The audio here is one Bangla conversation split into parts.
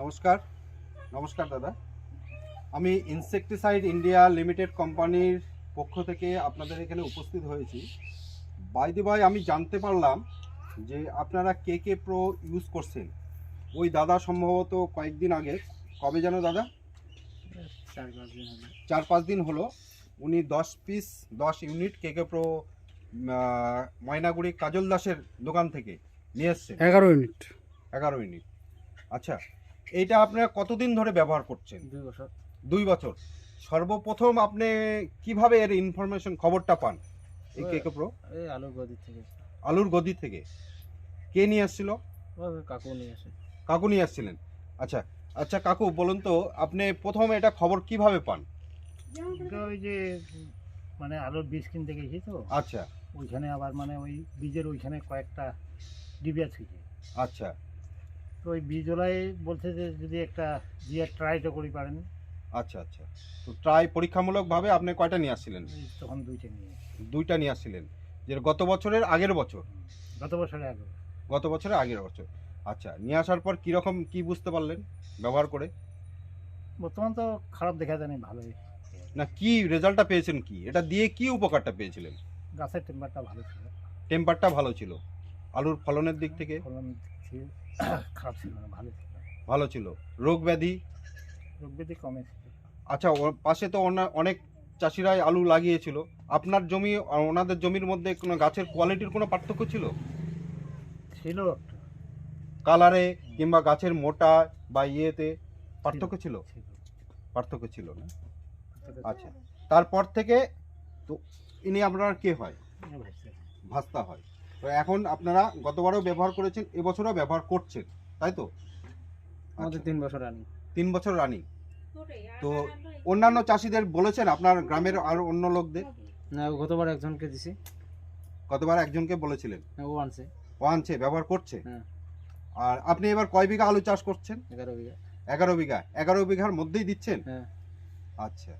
নমস্কার। নমস্কার দাদা। আমি ইনসেকটিসাইড ইন্ডিয়া লিমিটেড কোম্পানির পক্ষ থেকে আপনাদের এখানে উপস্থিত হয়েছি। বাইদি ভাই আমি জানতে পারলাম যে আপনারা কে কে প্রো ইউজ করছেন? ওই দাদা সম্ভবত কয়েকদিন আগে। কবে যেন দাদা? চার পাঁচ দিন হলো। চার পাঁচ দিন হলো উনি দশ পিস দশ ইউনিট কে কে প্রো ময়নাগুড়ি কাজল দাসের দোকান থেকে নিয়ে এসছেন। এগারো ইউনিট এগারো ইউনিট আচ্ছা এইটা আপনারা কতদিন ধরে ব্যবহার করছেন? দুই বছর। দুই বছর। সর্বপ্রথম আপনি কীভাবে এর ইনফরমেশন খবরটা পান? এই কেকে প্রো? এই আলুর গদির থেকে। আলুর গদি থেকে। কে নিয়ে আসছিল? ওই কাকু নিয়ে আসে। কাকু নিয়ে আসছিলেন। আচ্ছা আচ্ছা কাকু বলুন তো আপনি প্রথম এটা খবর কীভাবে পান? ওই যে মানে আলুর বীজ কিনতে গেছি তো। আচ্ছা। ওইখানে আবার মানে ওই বীজের ওইখানে কয়েকটা ডিবিয়া থেকে আচ্ছা। তো ওই বীজওয়ালাই বলছে যে যদি একটা দিয়ে ট্রাইটা করি পারেন। আচ্ছা আচ্ছা। তো ট্রাই পরীক্ষামূলকভাবে আপনি কয়টা নিয়ে আসছিলেন? তখন দুইটা নিয়ে দুইটা নিয়ে আসছিলেন। যে গত বছরের আগের বছর? গত বছরের আগে গত বছরের আগের বছর। আচ্ছা নিয়ে আসার পর কীরকম কি বুঝতে পারলেন ব্যবহার করে? বর্তমান তো খারাপ দেখা জানি ভালোই। না কি রেজাল্টটা পেয়েছেন কি? এটা দিয়ে কি উপকারটা পেয়েছিলেন? গাছের টেম্পারটা ভালো ছিল। টেম্পারটা ভালো ছিল। আলুর ফলনের দিক থেকে? ফলন ছিল খারাপ ছিল না ভালো ছিল। ভালো ছিল। রোগ ব্যাধি? রোগ ব্যাধি কমে ছিল আচ্ছা ওর পাশে তো অনেক চাষিরাই আলু লাগিয়েছিল। আপনার জমি আর ওনাদের জমির মধ্যে কোনো গাছের কোয়ালিটির কোনো পার্থক্য ছিল? ছিল একটা। কালারে কিংবা গাছের মোটা বা ইয়েতে পার্থক্য ছিল ছিল? পার্থক্য ছিল না? আচ্ছা। তারপর থেকে তো ইনি আপনার কে হয়? ভাস্তা হয়। তো এখন আপনারা গতবারও ব্যবহার করেছেন এবছরও ব্যবহার করছেন তাই তো? আমাদের আচ্ছা, তিন বছর আনি তিন বছর রানিং। তো অন্যান্য চাষিদের বলেছেন আপনার গ্রামের আর অন্য লোকদের? না গতবার একজনকে দিছি। গতবার একজনকে বলেছিলেন। ও আনছে। ও আনছে ব্যবহার করছে? হ্যাঁ। আর আপনি এবার কয় বিঘা আলু চাষ করছেন? এগারো বিঘা। এগারো বিঘা। এগারো বিঘার মধ্যেই দিচ্ছেন? হ্যাঁ। আচ্ছা।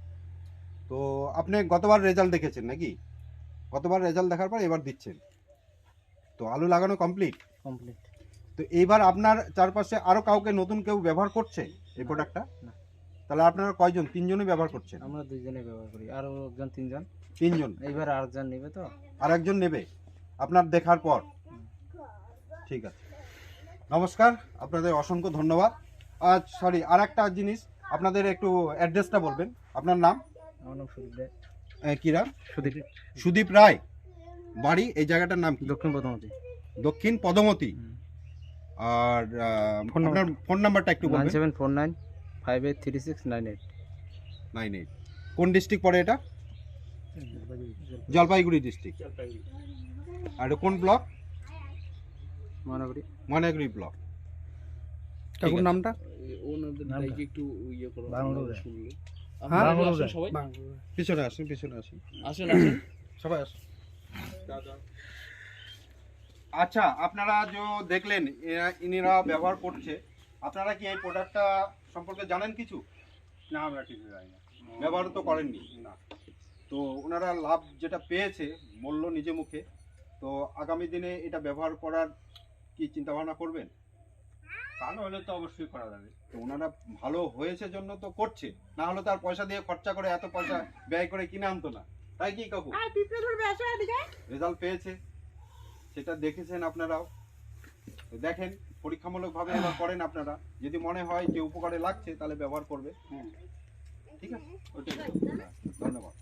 তো আপনি গতবার রেজাল্ট দেখেছেন নাকি? গতবার রেজাল্ট দেখার পর এবার দিচ্ছেন। তো আলু লাগানো কমপ্লিট কমপ্লিট তো এইবার আপনার চারপাশে আরও কাউকে নতুন কেউ ব্যবহার করছে এই প্রোডাক্টটা না। তাহলে আপনারা কয়জন? তিনজনই ব্যবহার করছেন? আমরা দুইজনে ব্যবহার করি। আরও একজন তিনজন। তিনজন? এইবার আরেকজন নেবে তো? আর একজন নেবে? আপনার দেখার পর। ঠিক আছে। নমস্কার আপনাদের অসংখ্য ধন্যবাদ। আজ সরি আর একটা জিনিস আপনাদের একটু অ্যাড্রেসটা বলবেন। আপনার নাম? আমার নাম সুদীপ রায় আহ, কি নাম? সুদীপ সুদীপ রায়। বাড়ি এই জায়গাটার নাম কি? দক্ষিণ প্রথমতি দক্ষিণ পদমতি আর ফোন আপনার ফোন নাম্বারটা একটু নাইন বলবেন seven four nine five eight three six nine eight. Nine eight. কোন ডিস্ট্রিক্ট পড়ে এটা? জলপাইগুড়ি ডিস্ট্রিক্ট আর কোন ব্লক মহানগরী ময়নাগুড়ি ব্লক কাকুর নামটা? ওনাদের একটু ইয়ে করো হ্যাঁ? পিছনে আসুন পিছনে আসুন। আসেন আসেন। সবাই আসুন। আচ্ছা আপনারা যে দেখলেন এরা- ইনিরা ব্যবহার করছে আপনারা কি এই প্রোডাক্টটা সম্পর্কে জানেন কিছু? না আমরা কিছু জানি না। ব্যবহার তো করেননি? না। তো ওনারা লাভ যেটা পেয়েছে বলল নিজে মুখে তো আগামী দিনে এটা ব্যবহার করার কি চিন্তা ভাবনা করবেন ভালো হলে তো অবশ্যই করা যাবে। তো ওনারা ভালো হয়েছে জন্য তো করছে না হলে তো আর পয়সা দিয়ে খরচা করে এত পয়সা ব্যয় করে কিনে আনতো না। তাই কি কাকু? রেজাল্ট পেয়েছে। সেটা দেখেছেন আপনারাও। দেখেন পরীক্ষামূলকভাবে এবার করেন আপনারা। যদি মনে হয় যে উপকারে লাগছে তাহলে ব্যবহার করবে। ঠিক আছে? ওইটাই।